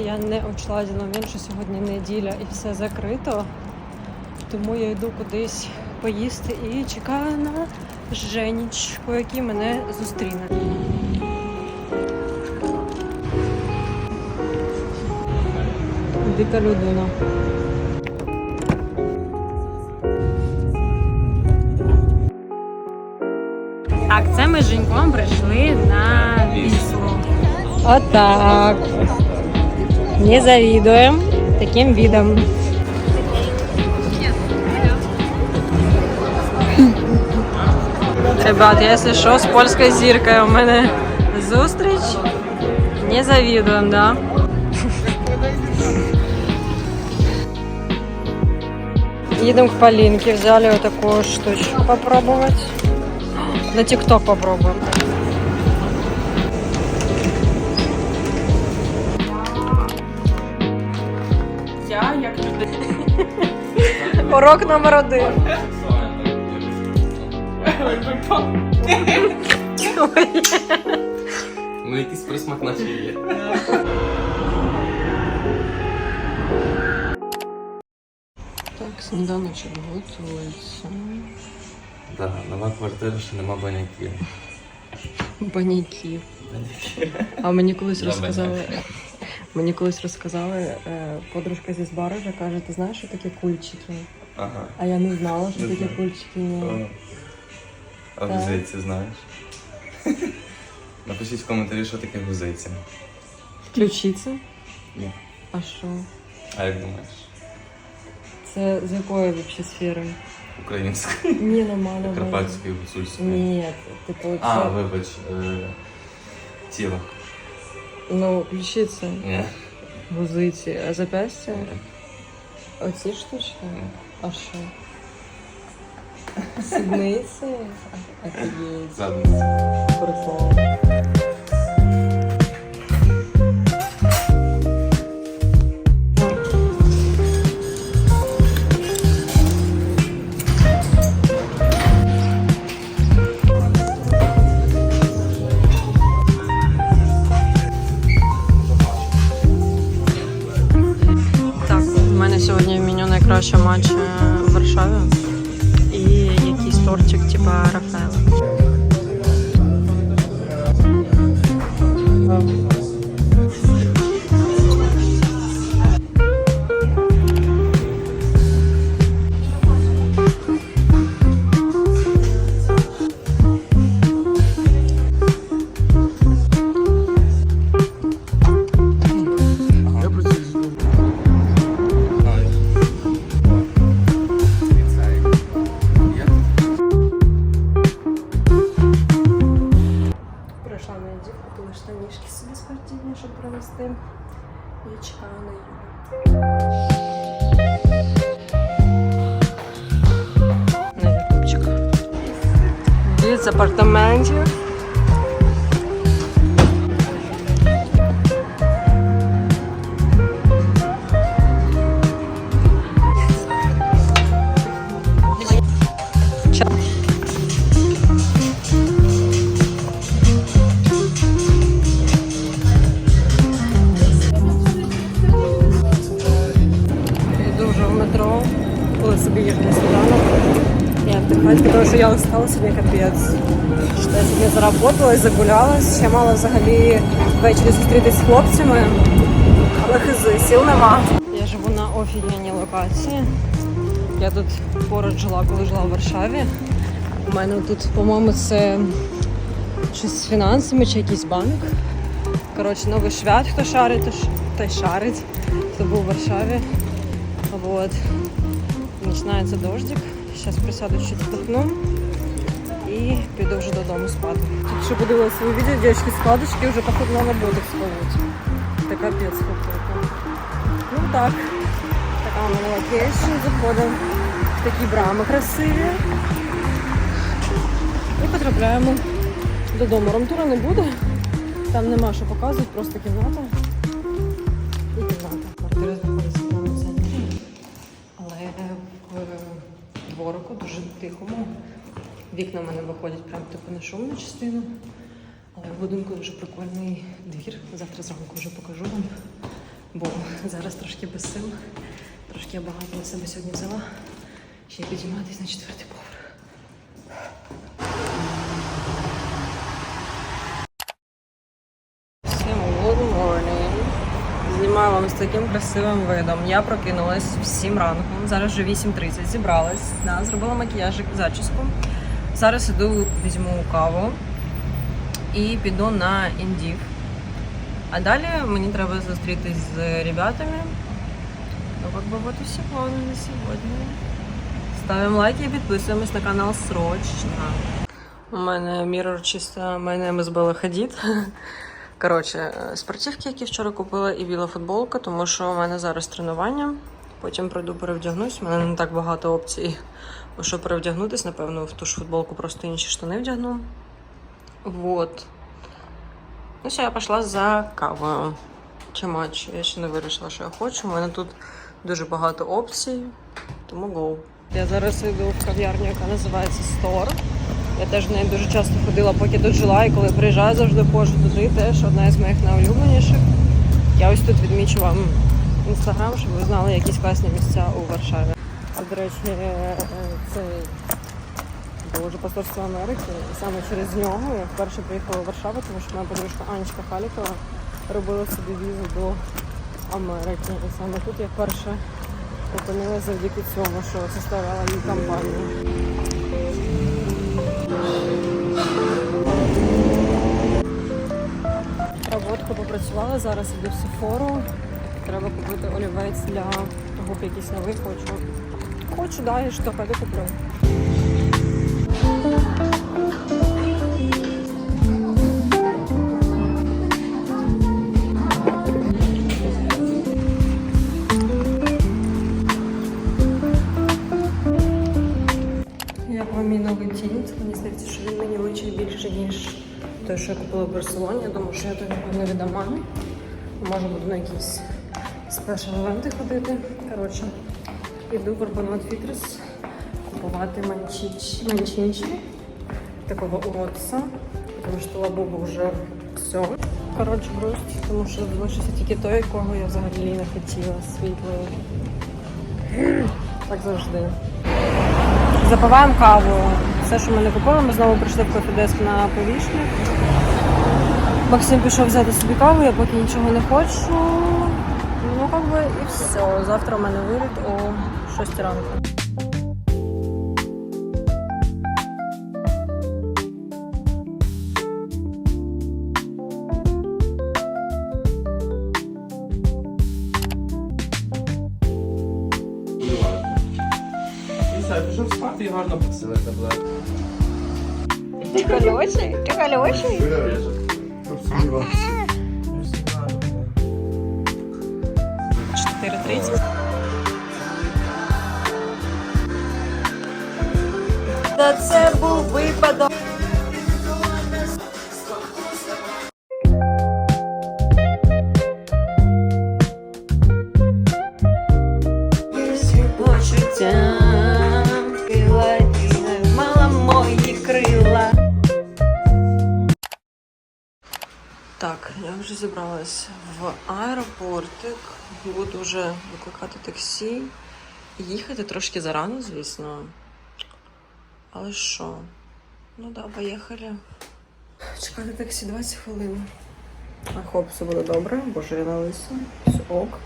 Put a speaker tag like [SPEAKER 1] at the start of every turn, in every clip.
[SPEAKER 1] я не один момент, що сьогодні неділя і все закрито. Тому я йду кудись поїсти і чекаю на Женічку, який мене зустріне. Дика людина. Так, це ми з Женьком прийшли на віслу. Отак. Не завідуємо таким видом. Ребят, якщо що, з польською зіркою у мене зустріч. Не завідуємо, да? Їдемо к Полінки, взяли отаку штучку попробувати. На ТикТок попробуем. Урок номер один.
[SPEAKER 2] Ну, якийсь присмак наче є.
[SPEAKER 1] Так, сніданочок готується.
[SPEAKER 2] Так, нова квартира, ще нема баняків.
[SPEAKER 1] Баняків. А мені колись розказали. Мені колись розказали, е, подружка зі Збаража каже, ти знаєш, що таке кульчики?
[SPEAKER 2] Ага.
[SPEAKER 1] А я не знала, що
[SPEAKER 2] Не знаю.
[SPEAKER 1] кульчики. Ні.
[SPEAKER 2] А
[SPEAKER 1] Так.
[SPEAKER 2] гузейці знаєш? Напишіть в коментарі, що таке гузейці.
[SPEAKER 1] Ключиця?
[SPEAKER 2] Ні.
[SPEAKER 1] А що?
[SPEAKER 2] А як думаєш?
[SPEAKER 1] Це з якої взагалі сфери?
[SPEAKER 2] Українською.
[SPEAKER 1] Ні, нормально.
[SPEAKER 2] Карпатською, гуцульською.
[SPEAKER 1] Ні, типу, це...
[SPEAKER 2] А, вибач. Е... Тіло.
[SPEAKER 1] ну, ключиця.
[SPEAKER 2] Ні.
[SPEAKER 1] Гузиці, а запястя?
[SPEAKER 2] Ні.
[SPEAKER 1] Оці штучки?
[SPEAKER 2] Ні.
[SPEAKER 1] А що? Сідниці? Офігеть. Прикол. Коли собі їжу на сніданок. І віддихати, тому що я устала сьогодні капець. Що я сьогодні заработалась, загулялась, ще мала взагалі ввечері зустрітися з хлопцями, але хизи, сил нема. Я живу на офігенній локації. Я тут поруч жила, коли жила в Варшаві. У мене тут, по-моєму, це щось з фінансами чи якийсь банк. Коротше, новий швят, хто шарить, то той шарить. Хто був в Варшаві. Вот. Починається дождик. Зараз присяду чуть вдохну і піду вже додому спати. Тут ще подивилася своє відео, дівчатки, складочки вже походу на ботик сховують. Це капець какой-то. Ну так. Така у мене локейшн. Заходимо в такі брами красиві. І потрапляємо додому. Ромтура не буде. Там нема що показувати, просто кімната. І кімната. Квартира знаходиться дворику, дуже тихому. Вікна в мене виходять прямо типу на шумну частину. Але в будинку дуже прикольний двір. Завтра зранку вже покажу вам. Бо зараз трошки без сил. Трошки я багато на себе сьогодні взяла. Ще й підійматись на четвертий поверх. таким красивим видом. Я прокинулась в 7 ранку. Зараз вже 8.30. Зібралась, да, зробила макіяжик, зачіску. Зараз іду, візьму каву і піду на індів. А далі мені треба зустрітись з ребятами. Ну, как бы вот и все планы на сегодня. Ставимо лайки і підписуємось на канал срочно. У мене мірор чисто, у мене МСБ ходить. Коротше, е, спортивки, які вчора купила, і біла футболка, тому що у мене зараз тренування. Потім пройду перевдягнусь. У мене не так багато опцій, що перевдягнутись. Напевно, в ту ж футболку просто інші штани вдягну. Вот. Ну, все, я пішла за кавою. Чи матч? Я ще не вирішила, що я хочу. У мене тут дуже багато опцій, тому go. Я зараз йду в кав'ярню, яка називається Store. Я теж в неї дуже часто ходила, поки тут жила, і коли приїжджаю, завжди ходжу туди. Теж одна із моїх найулюбленіших. Я ось тут відмічу вам інстаграм, щоб ви знали якісь класні місця у Варшаві. А до речі, е, е, це Боже посольство Америки. І саме через нього я вперше приїхала в Варшаву, тому що моя подружка Анечка Халікова робила собі візу до Америки. І саме тут я вперше опинилася завдяки цьому, що составляла її компанію. Роботку попрацювала, зараз іду в Сефору. Треба купити олівець для губ якийсь новий хочу. Хочу, да, і пойду куплю. Купила в Барселоні. Я що я той напевно віддам мамі. Може буду на якісь спешл івенти ходити. Коротше, іду в Урбанот Фітрес купувати манчінчі такого уродця, тому що лабубу вже все. Коротше, грусть, тому що залишився тільки той, якого я взагалі не хотіла світлою. Так завжди. Запиваємо каву. Все, що ми не купили, ми знову прийшли в кофедеск на повішник. Максим пішов взяти собі каву, я поки нічого не хочу. Ну, как би, і все. Завтра у мене виліт о 6 ранку.
[SPEAKER 2] Пішов спати і гарно посили таблетку.
[SPEAKER 1] Ти колючий? Ти колючий? Чотири тридцять. Та це був випадок. Вже в аеропортик. Буду вже викликати таксі. Їхати трошки зарано, звісно. Але що? Ну да, поїхали. Чекати таксі 20 хвилин. А хоп, все буде добре, боже, я на лису. Все ок.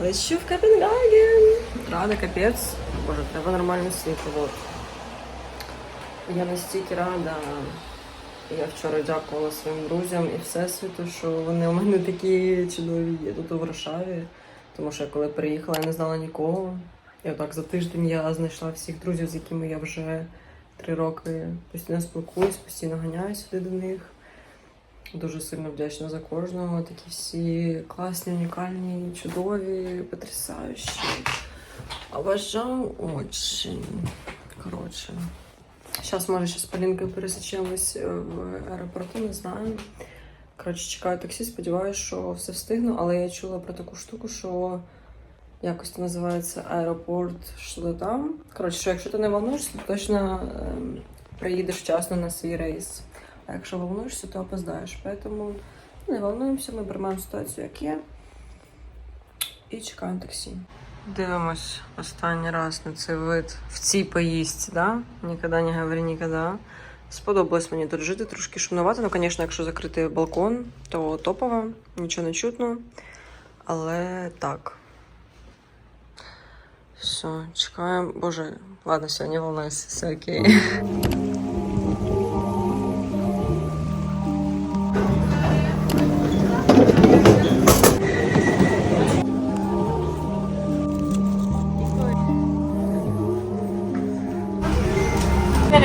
[SPEAKER 1] Лечу в Копенгаген. Рада, капець. Боже, треба нормальне світло. Я настільки рада. Я вчора дякувала своїм друзям і всесвіту, що вони у мене такі чудові є тут у Варшаві. Тому що я коли приїхала, я не знала нікого. І отак за тиждень я знайшла всіх друзів, з якими я вже три роки постійно спілкуюсь, постійно ганяю сюди до них. Дуже сильно вдячна за кожного. Такі всі класні, унікальні, чудові, потрясаючі. Обожаю очень. Коротше. Зараз, може, ще з Полінкою пересечемось е, в аеропорту, не знаю. Коротше, чекаю таксі, сподіваюся, що все встигну, але я чула про таку штуку, що Якось це називається аеропорт, що там. Коротше, що якщо ти не волнуєшся, то точно ем, приїдеш вчасно на свій рейс. А якщо волнуєшся, то опоздаєш. Тому не волнуємося, ми приймаємо ситуацію, як є. І чекаємо таксі. Дивимось останній раз на цей вид в цій поїздці, да? Ніколи не говори ніколи. Сподобалось мені тут жити, трошки шумновато. Ну, звісно, якщо закрити балкон, то топово, нічого не чутно. Але так. Все, чекаємо. Боже, ладно, все, не волнуйся, все окей.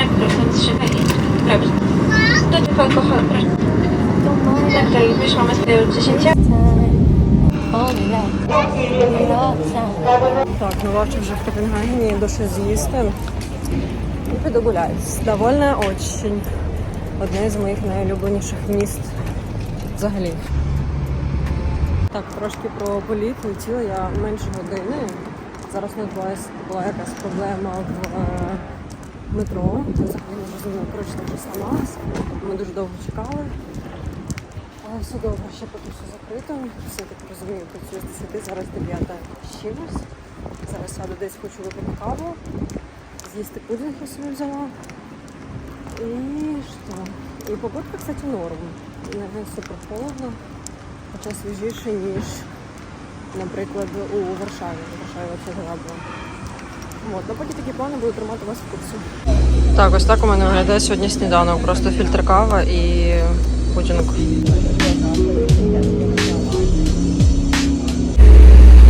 [SPEAKER 3] Wynagrodzeń zżywienie. Dobrze. Do tylko alkohol, proszę. Tak, to lubisz, mamy swoje od 10.
[SPEAKER 1] Так, ну бачу вже в Копенгагені до з'їсти. І піду гуляти. Довольно очень. Одне з моїх найулюбленіших міст взагалі. Так, трошки про політ летіла я менше години. Зараз у нас була, була якась проблема в е, метро. Це взагалі не розумію, коротше, там щось. Ми дуже довго чекали. Але все добре, ще поки все закрито. Все так розумію, працює з 10, зараз 9 з чимось. Зараз сяду десь хочу випити каву. З'їсти пудинг я собі взяла. І що? І погодка, кстати, норм. Не супер холодно, хоча свіжіше, ніж, наприклад, у Варшаві. В Варшаві це була. От, ну поки такі плани буду тримати вас в курсі. Так, ось так у мене виглядає сьогодні сніданок. Просто фільтр кава і пудінг.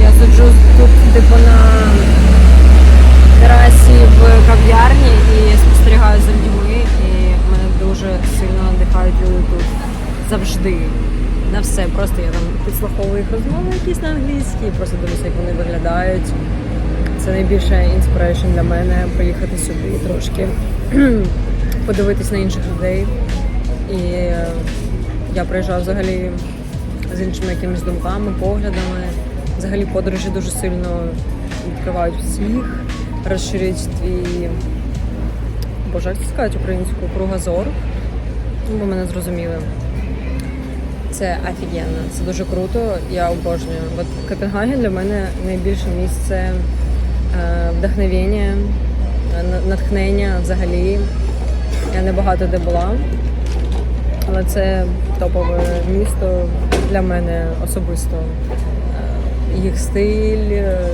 [SPEAKER 1] Я сиджу тут, типу, на терасі в кав'ярні і спостерігаю за людьми, і мене дуже сильно надихають люди тут завжди. На все. Просто я там підслуховую їх розмови якісь на англійській, просто дивлюся, як вони виглядають. Це найбільше інспірейшн для мене поїхати сюди трошки подивитись на інших людей. І е, я приїжджаю взагалі з іншими якимись думками, поглядами. Взагалі подорожі дуже сильно відкривають всіх, розширюють твій, боже, як сказати українською, кругозор. Ви мене зрозуміли. Це офігенно, це дуже круто, я обожнюю. От Копенгаген для мене найбільше місце вдохновення, е, на- натхнення взагалі. Я не багато де була, але це топове місто для мене особисто. Е, Їх стиль, е,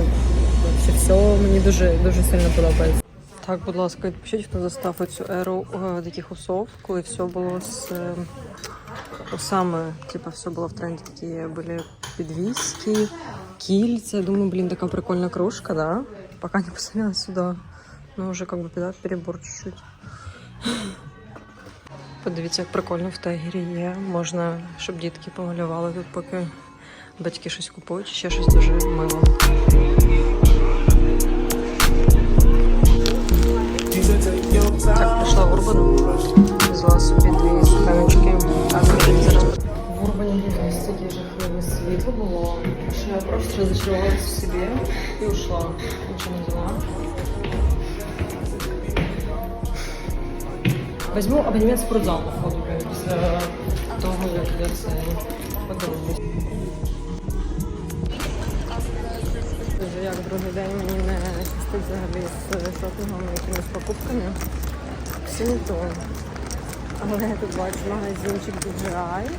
[SPEAKER 1] вообще все мені дуже дуже сильно подобається. Так, будь ласка, відпишіть, хто застав цю еру таких усов, коли все було з усами, типа все було в тренді, такі були підвіски, кільця. Думаю, блін, така прикольна кружка, да? Пока не посмотрела сюди. Ну, вже как бы да, перебор чуть-чуть. Подивіться, як прикольно в тегері є. Можна, щоб дітки помалювали тут, поки батьки щось купують, ще щось дуже мило. Так, прийшла в Урбан, взяла собі дві суканочки. Так, мені зараз Урбані дійсно стільки жахливе світло було, я просто розчарувалася в собі і ушла. Нічого не взяла. Возьму абонемент в спортзал, походу, після того, як я це. Дуже як другий день мені не щастить взагалі з шопінгом, якимись покупками. Все не то. Але я тут бачу магазинчик DJI.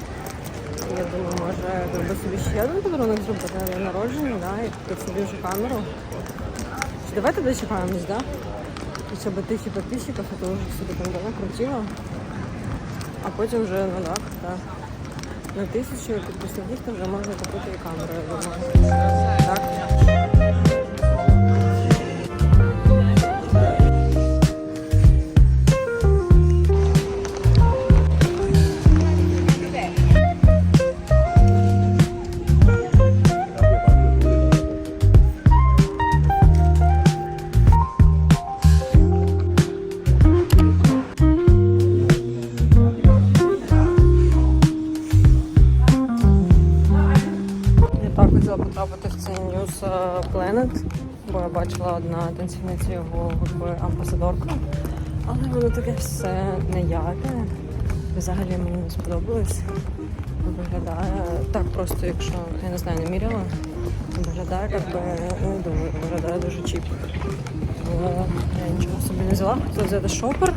[SPEAKER 1] Я думаю, може треба собі ще один подарунок зробити на народження, да, і під собі вже камеру. Чи давайте дочекаємось, да? Хоча б тисячі підписчиків, а то вже собі там давно крутила. А потім вже, ну так, так. На тисячу підписників то вже можна купити і камеру, я думаю. Одна його групи амбасадорка. Але воно таке все неяке. Взагалі мені не сподобалось. Виглядає так просто, якщо я не знаю, не міряла. Виглядає як би не дуже, виглядає дуже чіп. Я нічого собі не взяла. Хотіла взяти шопер,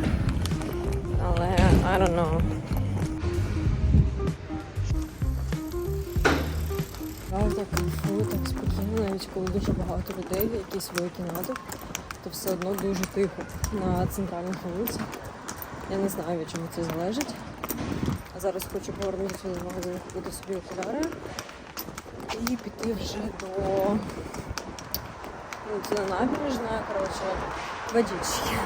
[SPEAKER 1] але I don't know. Правда, кайфую так спокійно, навіть коли дуже багато людей, якісь великі натовп, то все одно дуже тихо на центральних вулицях. Я не знаю, від чому це залежить. А зараз хочу повернутися до магазину, купити собі окуляри і піти вже до ну, це набережна, коротше, водички.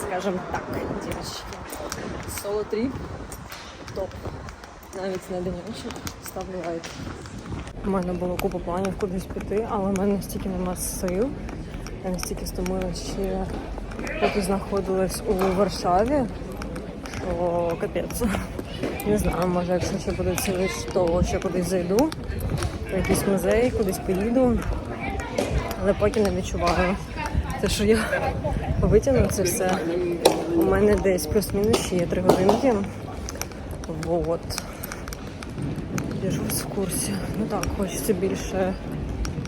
[SPEAKER 1] Скажем так, дівчатки. Соло тріп топ. Навіть на денечок ставлю лайк. У мене було купа планів кудись піти, але в мене настільки нема сил. Я настільки стомилась ще поки знаходилась у Варшаві, що капець. Не знаю, може, якщо ще буде цілий то ще кудись зайду, в якийсь музей, кудись поїду. Але поки не відчуваю. Те, що я витягну це все. У мене десь плюс-мінус ще є три годинки. Вот. Держусь в курсі. Ну так, хочеться більше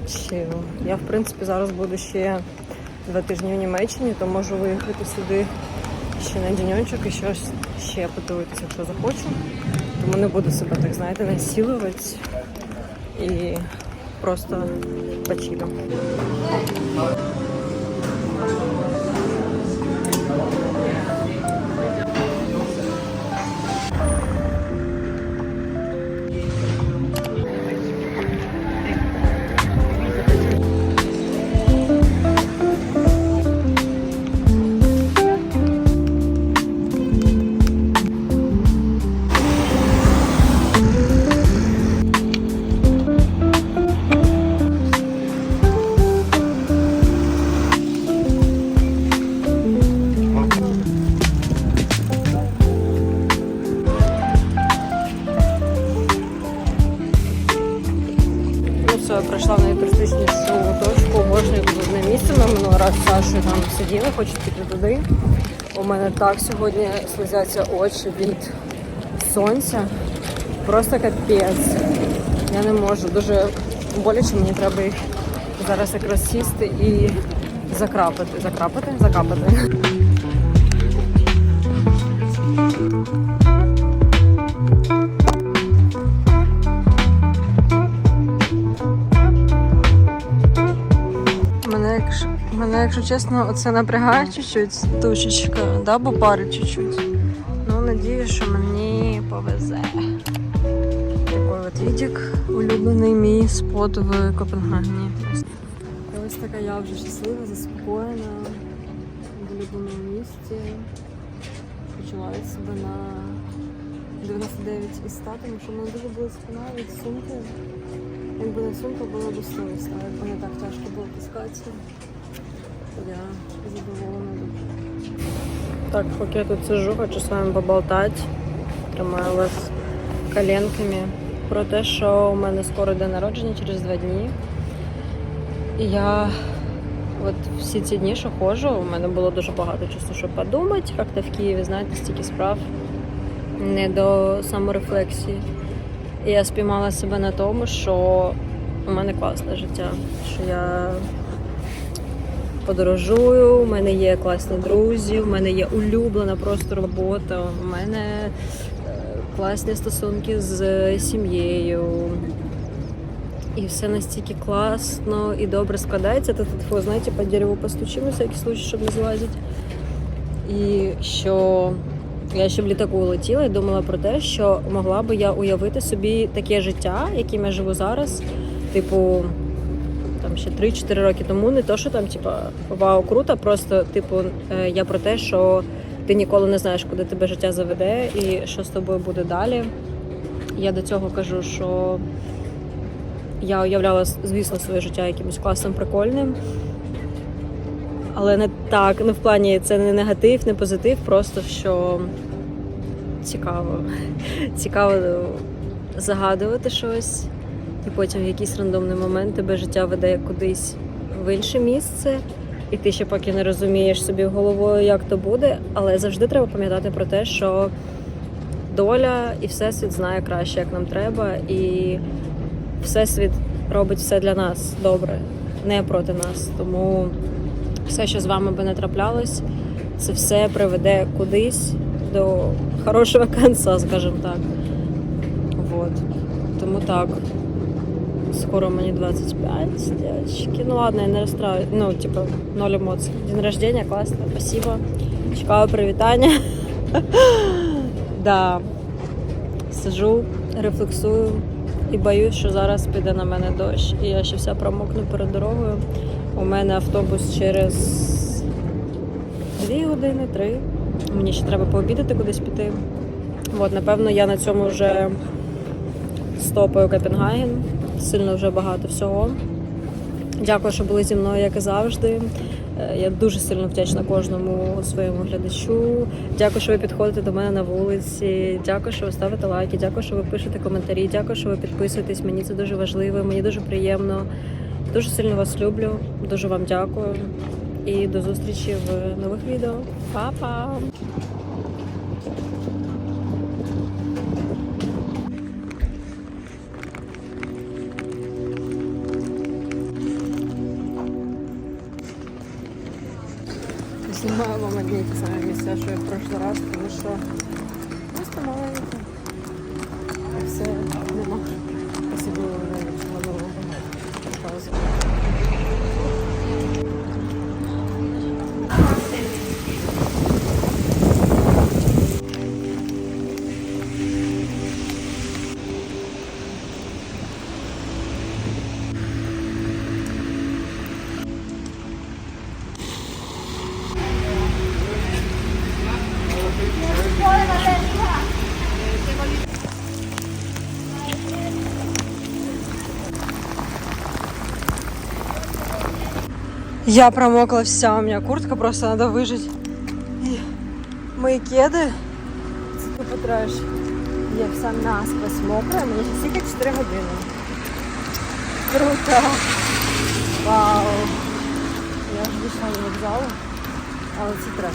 [SPEAKER 1] чилу. Я, в принципі, зараз буду ще два тижні в Німеччині, то можу виїхати сюди ще на діньочок і щось ще подивитися, якщо захочу. Тому не буду себе так, знаєте, насилувати і просто почилю. Я прийшла в найтуристичнішу точку, обожнюю тут одне місце. Ми минулий раз Сашою там сиділи, хочу піти туди. У мене так сьогодні слизяться очі від сонця. Просто капець. Я не можу. Дуже боляче, мені треба їх зараз якраз сісти і закрапати. Закрапати? Закапати. Якщо чесно, оце напрягає чуть-чуть, тушечка, да, бо пари чуть-чуть. Ну, надію, що мені повезе. Такий от відік, улюблений мій спот в Копенгагені. Ось така я вже щаслива, заспокоєна в улюбленому місці. Почуваю себе на 99 із 100, тому що мене дуже спина від сумки. Якби не сумка була б совісно, якби не так тяжко було пускатися. Я задоволена дуже. Так, поки я тут сижу, хочу з вами поболтати. Тримаю вас коленками про те, що у мене скоро день народження через два дні. І я от всі ці дні, що ходжу, у мене було дуже багато часу, щоб подумати. Як-то в Києві, знаєте, стільки справ не до саморефлексії. І я спіймала себе на тому, що у мене класне життя, що я подорожую, у мене є класні друзі, у мене є улюблена просто робота, у мене е, класні стосунки з сім'єю. І все настільки класно і добре складається. Та тьфу, знаєте, по дереву постучимо, всякий случай, щоб не злазити. І що я ще в літаку летіла і думала про те, що могла би я уявити собі таке життя, яким я живу зараз. Типу, ще 3-4 роки тому. Не то, що там, типа, вау, круто, просто, типу, е, я про те, що ти ніколи не знаєш, куди тебе життя заведе і що з тобою буде далі. Я до цього кажу, що я уявляла, звісно, своє життя якимось класним, прикольним. Але не так, не в плані це не негатив, не позитив, просто що цікаво. Цікаво загадувати щось, і потім в якийсь рандомний момент тебе життя веде кудись в інше місце, і ти ще поки не розумієш собі головою, як то буде, але завжди треба пам'ятати про те, що доля і всесвіт знає краще, як нам треба, і всесвіт робить все для нас добре, не проти нас. Тому все, що з вами би не траплялось, це все приведе кудись до хорошого кінця, скажімо так. Вот. Тому так. Скоро мені 25, девочки. Ну ладно, я не розстраюсь. Ну, типа, ноль емоцій. День рождения, класно, спасибо. Чекаю привітання. да. Сижу, рефлексую і боюсь, що зараз піде на мене дощ, і я ще вся промокну перед дорогою. У мене автобус через дві години, три. Мені ще треба пообідати кудись піти. От, напевно, я на цьому вже стопою Копенгаген. Сильно вже багато всього. Дякую, що були зі мною, як і завжди. Е, Я дуже сильно вдячна кожному своєму глядачу. Дякую, що ви підходите до мене на вулиці. Дякую, що ви ставите лайки. Дякую, що ви пишете коментарі. Дякую, що ви підписуєтесь. Мені це дуже важливо. Мені дуже приємно. Дуже сильно вас люблю. Дуже вам дякую. І до зустрічі в нових відео. Па-па! Одні ті самі місця, що і в прошлий раз, тому що Я промокла вся, у меня куртка, просто надо выжить. И мои кеды, це тупо. Я вся насквозь мокрая, мені тільки 4 години. Круто! Вау! Я ж вийшла до вокзалу, але це треш.